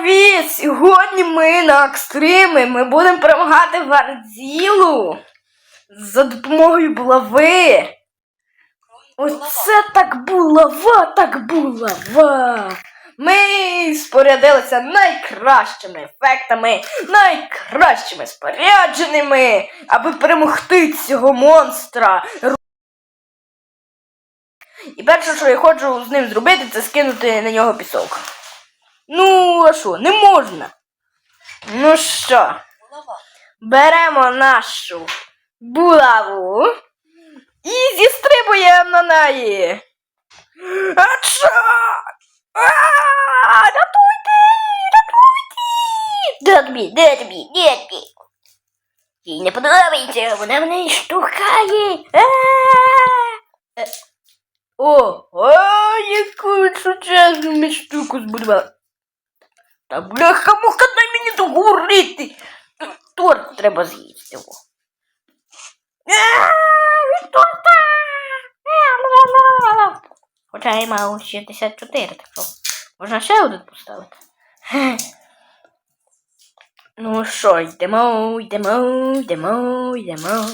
Привіт! Сьогодні ми на екстримі. Ми будемо перемагати Вардзілу за допомогою булави. Оце так булава, так булава. Ми спорядилися найкращими ефектами, найкращими спорядженими, аби перемогти цього монстра. І перше, що я хочу з ним зробити, це скинути на нього пісок. Ну, а що, не можна. Ну що, беремо нашу булаву і зістрибуємо на неї. А що? Рятуйте! Рятуйте! Де тобі, де тобі, де тобі? Їй не подобається, вона мене штукає. Е, О, о, яку сучасну штуку збудували. Та бляха муха, дай мені догоріти. Торт треба з'їсти. Від торта! Хоча я мав 64, так що можна ще один поставити. Ну що, йдемо, йдемо, йдемо, йдемо.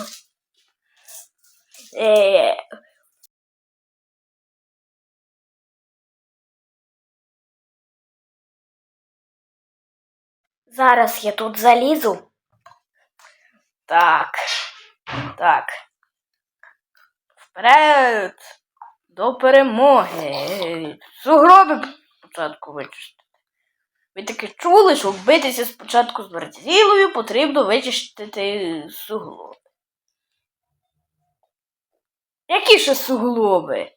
Е, Зараз я тут залізу. Так. Так. Вперед! До перемоги. Сугроби спочатку вичистити. Ви таки чули, щоб битися спочатку з вертілою, потрібно вичистити суглоби. Які ще суглоби?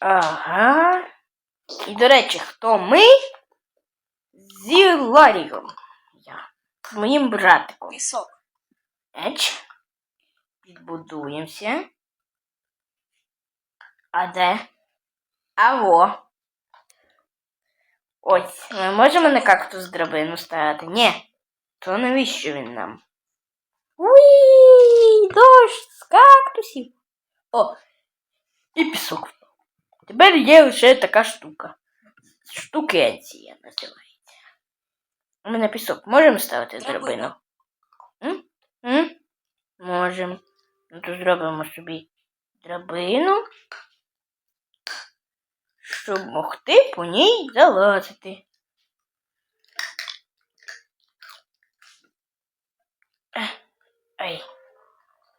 Ага. І, до речі, хто ми? Зі Ларієм. Я. З моїм братиком. Пісок. Еч. Підбудуємося. А де? Аво. Ось, ми можемо на кактус драбину ставити? Ні. То навіщо він нам? Уї! Дощ з кактусів. О! І пісок. Тепер є лише така штука. Штукенція називається. Ми на пісок можемо ставити драбину? М? М? Можемо. Ну то зробимо собі драбину, щоб могти по ній залазити. Ай.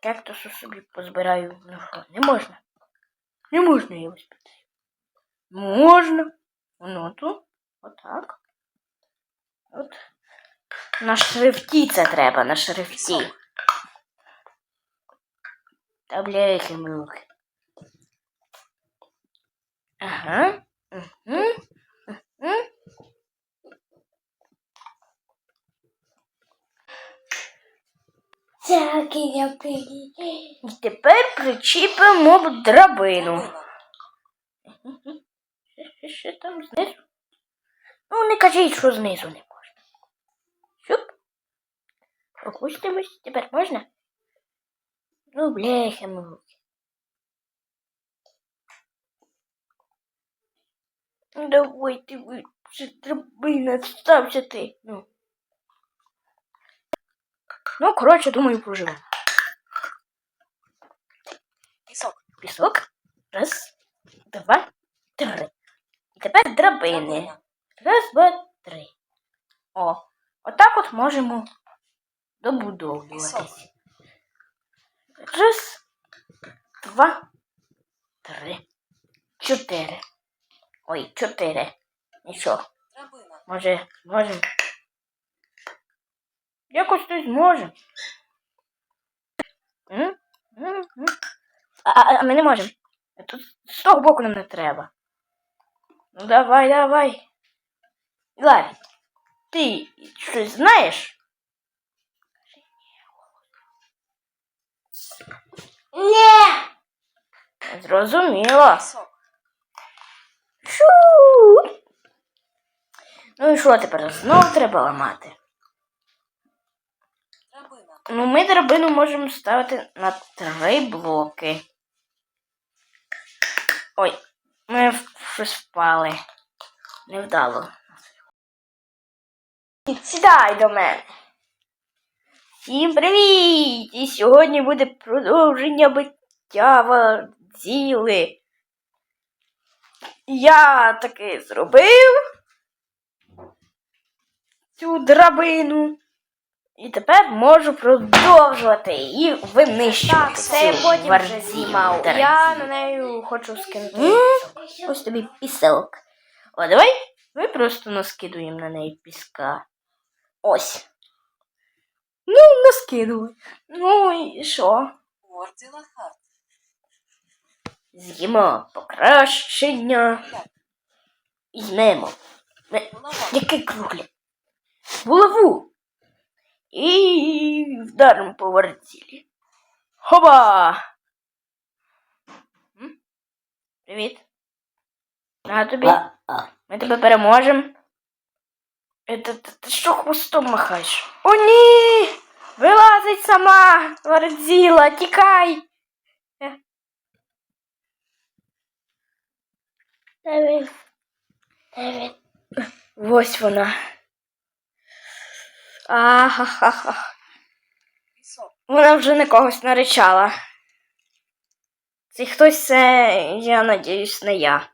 Кактусу собі позбираю. Ну що, не можна? Не можна його спитати. Можна. Ну тут. Отак. От. На шрифті це треба, на шрифті. Та бляхи муки. Ага. Угу. Угу. Всякий який. І тепер причіпимо драбину. Що там знизу? Ну, не кажіть, що знизу не можна. Щуп. Пропустимось. Тепер можна? Ну, бляха муки. Ну, Давайте ви, це драбина, стався ти. Ну. Ну, коротше, думаю, проживемо. Пісок. Пісок. Раз, два, три. І тепер драбини. Раз, два, три. О, отак от можемо добудовуватись. Раз, два, три, чотири. Ой, чотири. Нічого. Може, можемо. Якось тут зможемо. А, а, а ми не можемо. Тут з того боку нам не треба. Ну давай, давай. Ларі, ти щось знаєш? Ні. Зрозуміло. Шу. Ну і що тепер? Знову треба ламати. Драбина. Ну, ми драбину можемо ставити на три блоки. Ой, ми щось впали. Невдало. Сідай до мене. Всім привіт! І сьогодні буде продовження биття Вадзіли. Я таки зробив цю драбину. І тепер можу продовжувати її винищувати. Так, це я потім вже знімав. Я на неї хочу скинути. Ось тобі пісок. О, давай ми просто наскидуємо на неї піска. Ось. Ну, наскидуй. Ну і що? З'їмо покращення. Візьмемо. Ми- Голова. І вдаримо по. Хоба! М? Привіт. На тобі. Ми тебе переможемо. Е, Ти, що хвостом махаєш? О, ні! Вилазить сама! Вардзіла, тікай! Дев'ять. Дев'ять. Ось вона. Ахахаха. Вона вже на когось наречала. Це хтось це, я надіюсь, не я.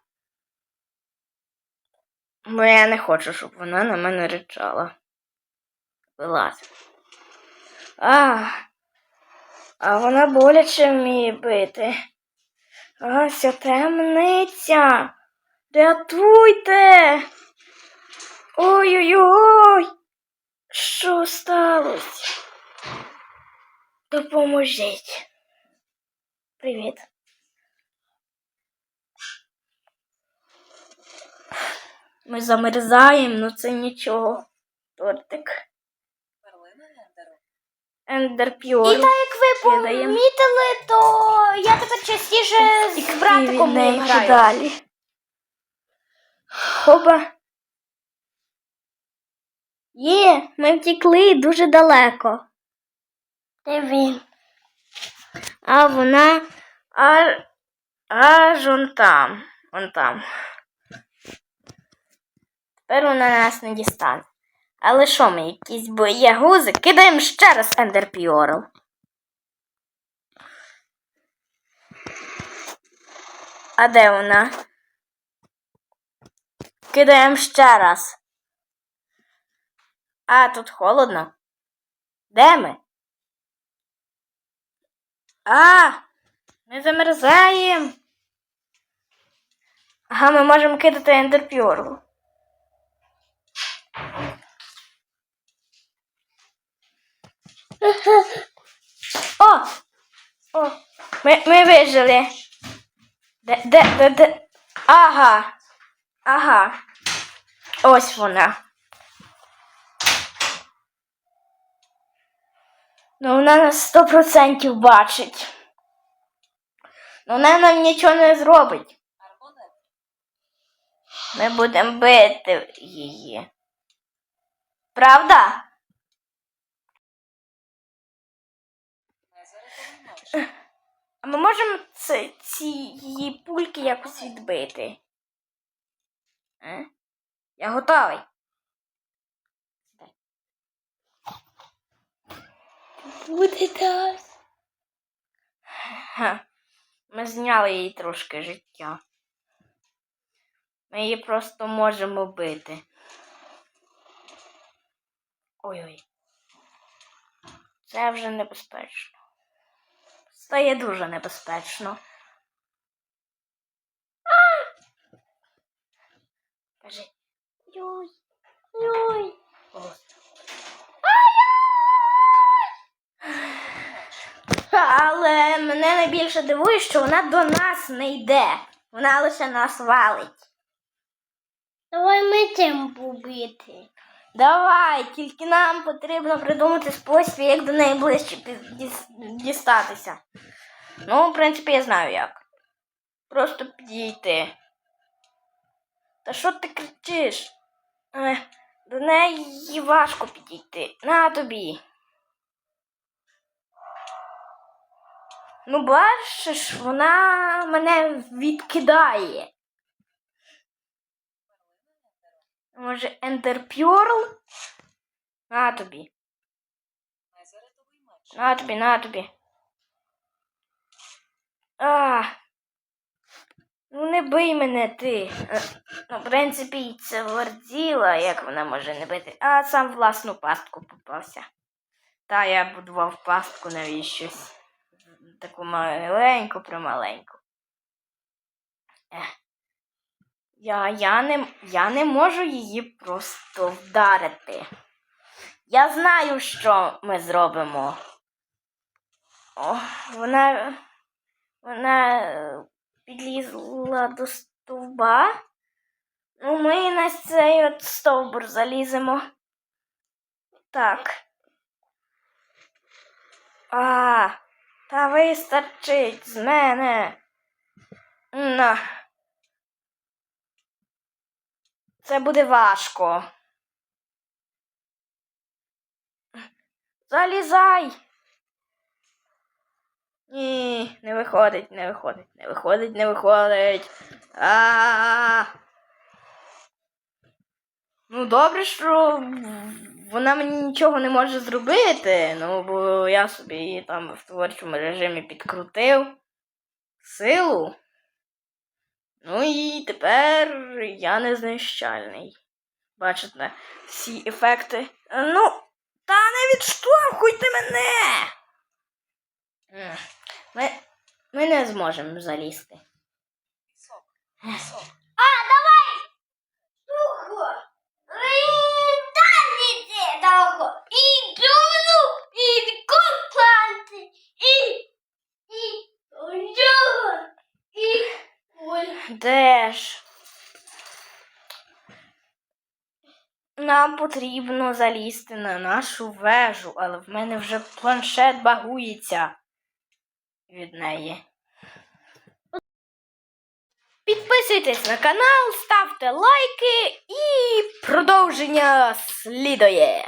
Бо я не хочу, щоб вона на мене речала. Вилазь. А, а вона боляче вміє бити. А, ця темниця. Рятуйте. Ой-ой-ой. Що сталося? Допоможіть. Привіт. Ми замерзаємо, ну це нічого. Тортик. Ендеру. Ендерпьор. І так як ви помітили, то я тепер частіше з братиком не граю. далі. Хоба. Є, ми втекли дуже далеко. Де він? А вона аж, аж он там. Он там. Тепер вона нас не дістане. Але що ми, якісь боягузи? Кидаємо ще раз ендерпіорл. А де вона? Кидаємо ще раз. А, тут холодно. Де ми? А, ми замерзаємо. Ага, ми можемо кидати ендерпьорлу. О! О! Ми, ми вижили. Де, де, де, де? Ага. Ага. Ось вона. Ну, вона нас сто процентів бачить. Ну, вона нам нічого не зробить. Ми будемо бити її. Правда? А ми можемо ці, ці її пульки якось відбити? Е? Я готовий. Буде так. Ха. Ми зняли їй трошки життя. Ми її просто можемо бити. Ой-ой. Це вже небезпечно. Стає дуже небезпечно. Кажи. Йой. Йой. Але мене найбільше дивує, що вона до нас не йде. Вона лише нас валить. Давай ми цим побити. Давай, тільки нам потрібно придумати спосіб, як до неї ближче дістатися. Ну, в принципі, я знаю як. Просто підійти. Та що ти кричиш? До неї важко підійти. На тобі. Ну, бачиш, вона мене відкидає. Може, ендерпьорл? На тобі. На тобі, на тобі. А. Ну не бий мене ти. Е, Ну, в принципі, це ворділа, як вона може не бити. А сам власну пастку попався. Та я будував пастку навіщось. Таку маленьку, прималеньку. Я, я, не, я не можу її просто вдарити. Я знаю, що ми зробимо. О, вона, вона підлізла до стовба. Ну, ми на цей от стовбур заліземо. Так. А, та вистачить з мене. На. Це буде важко. Залізай. Ні, не виходить, не виходить, не виходить, не виходить. А, -а, -а. Ну, добре, що вона мені нічого не може зробити. Ну, бо я собі її там в творчому режимі підкрутив силу. Ну і тепер я незнищальний. Бачите, всі ефекти. Ну, та не відштовхуйте мене. Ми, ми не зможемо залізти. Пісок. Пісок. Сухо. Далі це довго. І дуну, і купанти, і, і, ужо, і, ой. Де ж? Нам потрібно залізти на нашу вежу, але в мене вже планшет багується від неї. Підписуйтесь на канал, ставте лайки і продовження слідує.